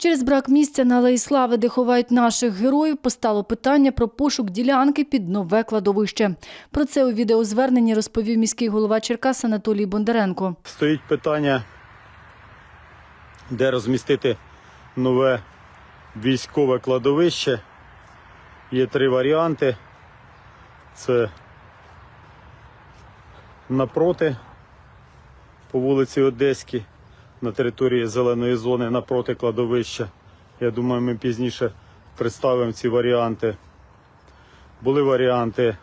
Через брак місця на Алеї Слави, де ховають наших героїв, постало питання про пошук ділянки під нове кладовище. Про це у відеозверненні розповів міський голова Черкас Анатолій Бондаренко. Стоїть питання, де розмістити нове військове кладовище. Є три варіанти. Це напроти по вулиці Одеській, на території зеленої зони напроти кладовища. Я думаю, ми пізніше представимо ці варіанти. Були варіанти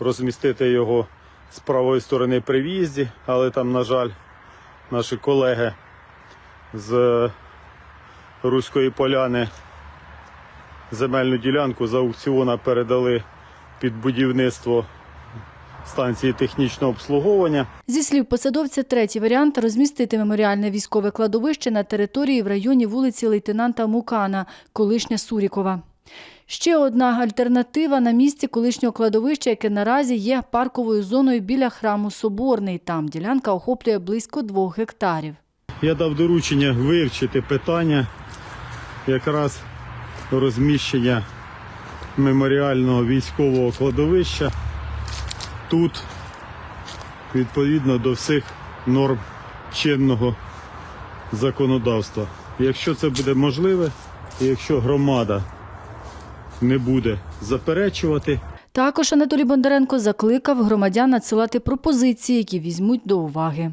розмістити його з правої сторони при в'їзді, але там, на жаль, наші колеги з Руської поляни земельну ділянку за аукціона передали під будівництво станції технічного обслуговування. Зі слів посадовця, третій варіант розмістити меморіальне військове кладовище на території в районі вулиці лейтенанта Мукана, колишня Сурікова. Ще одна альтернатива на місці колишнього кладовища, яке наразі є парковою зоною біля храму Соборний. Там ділянка охоплює близько двох гектарів. Я дав доручення вивчити питання якраз розміщення меморіального військового кладовища тут відповідно до всіх норм чинного законодавства. Якщо це буде можливе, і якщо громада не буде заперечувати, Також Анатолій Бондаренко закликав громадян надсилати пропозиції, які візьмуть до уваги.